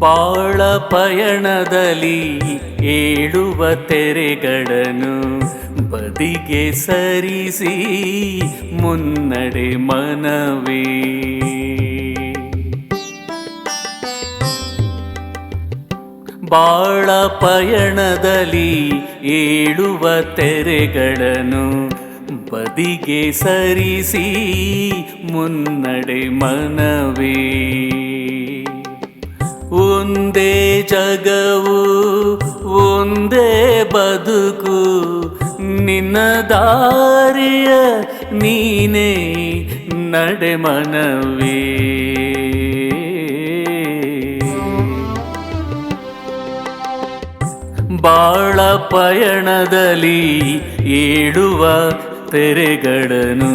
ಬಾಳ ಪಯಣದಲ್ಲಿ ಏಳುವ ತೆರೆಗಳನ್ನು ಬದಿಗೆ ಸರಿಸಿ ಮುನ್ನಡೆ ಮನವೇ. ಬಾಳ ಪಯಣದಲ್ಲಿ ಏಳುವ ತೆರೆಗಳನ್ನು ಬದಿಗೆ ಸರಿಸಿ ಮುನ್ನಡೆ ಮನವೇ. ಒಂದೇ ಜಗವು ಒಂದೇ ಬದುಕು. ನಿನ್ನ ದಾರಿಯ ನೀನೇ ನಡೆ ಮನವೇ ಬಾಳ ಪಯಣದಲ್ಲಿ ಏಳುವ ತೆರೆಗಳನ್ನು.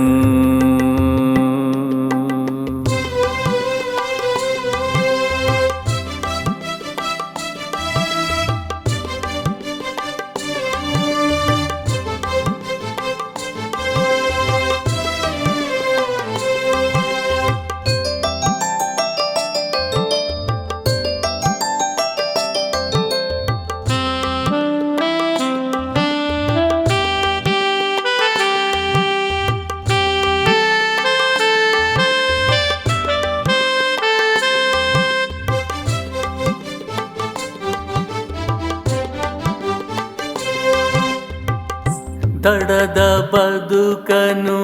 ತಡದ ಬದುಕನು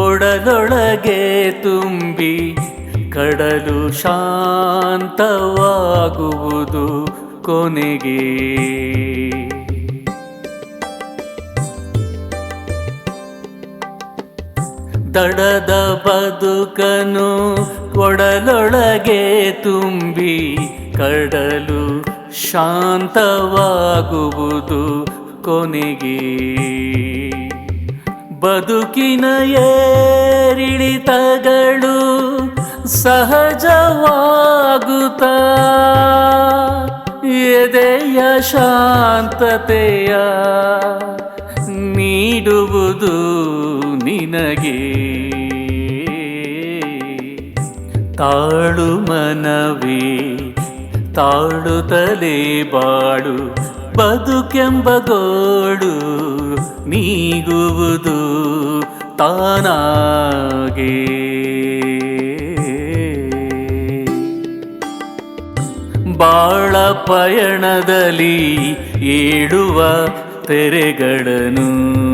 ಒಡಲೊಳಗೆ ತುಂಬಿ ಕಡಲು ಶಾಂತವಾಗುವುದು ಕೊನೆಗೆ. ತಡದ ಬದುಕನು ಒಡಲೊಳಗೆ ತುಂಬಿ ಕಡಲು ಶಾಂತವಾಗುವುದು ಕೊನೆಗೆ. ಬದುಕಿನ ಏರಿಳಿತಗಳು ಸಹಜವಾಗುತ್ತ. ಎದೆಯ ಶಾಂತತೆಯ ನೀಡುವುದು ನಿನಗೆ. ತಾಳು ಮನವೇ ತಾಳುತ್ತಲೇ ಬಾಳು ಬದುಕೆಂಬ ಗೋಡು ನೀಗುವುದು ತಾನಾಗೆ. ಬಾಳ ಪಯಣದಲ್ಲಿ ಏಳುವ ತೆರೆಗಳನ್ನು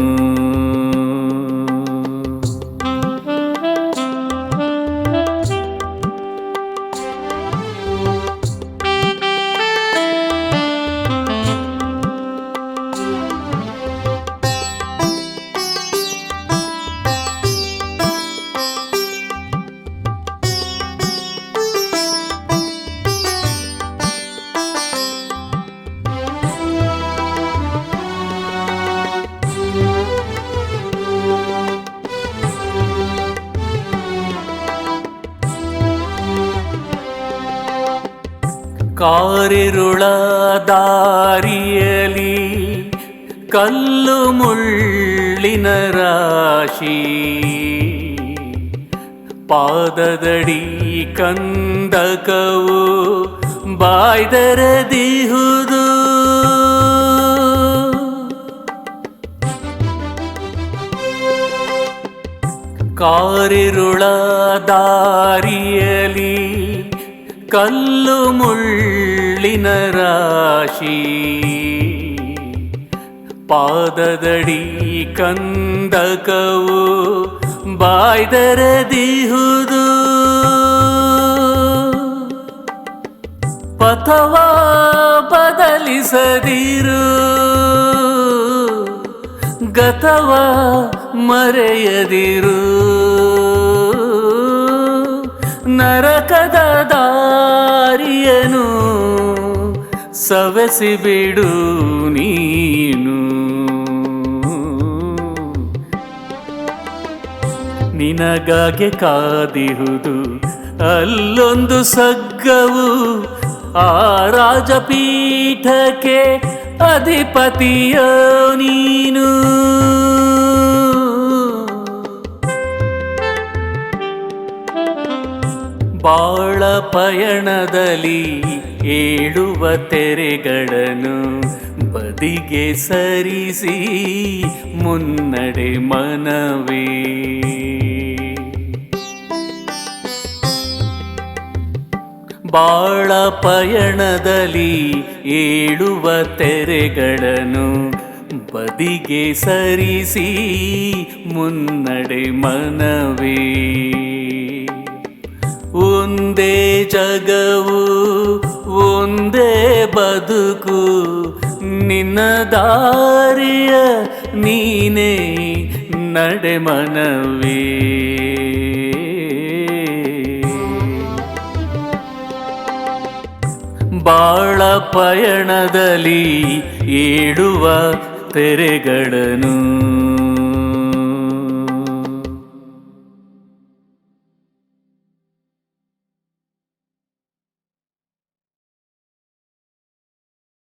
ಕಾರಿರುಳ ದಾರಿಯಲಿ ಕಲ್ಲು ಮುಳ್ಳಿನ ರಾಶಿ. ಪಾದದಡಿ ಕಂದಕವು ಬಾಯ್ದರದಿಹುದು. ಕಾರಿರುಳ ದಾರಿಯಲಿ ಕಲ್ಲು ಮುಳ್ಳಿನ ರಾಶಿ. ಪಾದದಡಿ ಕಂದಕವು ಬಾಯ್ದರದಿಹುದು ಪಥವ ಬದಲಿಸದಿರು. ಗತವ ಮರೆಯದಿರು. ನರಕದ ದಾರಿಯನು ಸವೆಸಿಬಿಡು ನೀನು. ನಿನಗಾಗೆ ಕಾದಿಹುದು ಅಲ್ಲೊಂದು ಸಗ್ಗವು ಆ ರಾಜಪೀಠಕ್ಕೆ ಅಧಿಪತಿಯ ನೀನು. ಬಾಳ ಪಯಣದಲ್ಲಿ ಏಳುವ ತೆರೆಗಳನ್ನು ಬದಿಗೆ ಸರಿಸಿ ಮುನ್ನಡೆ ಮನವೇ. ಬಾಳ ಪಯಣದಲ್ಲಿ ಏಳುವ ತೆರೆಗಳನ್ನು ಬದಿಗೆ ಸರಿಸಿ ಮುನ್ನಡೆ ಮನವೇ. ಒಂದೇ ಜಗವು ಒಂದೇ ಬದುಕು. ನಿನ್ನ ದಾರಿಯ ನೀನೇ ನಡೆ ಮನವೇ ಬಾಳ ಪಯಣದಲ್ಲಿ ಏಳುವ ತೆರೆಗಳನ್ನು.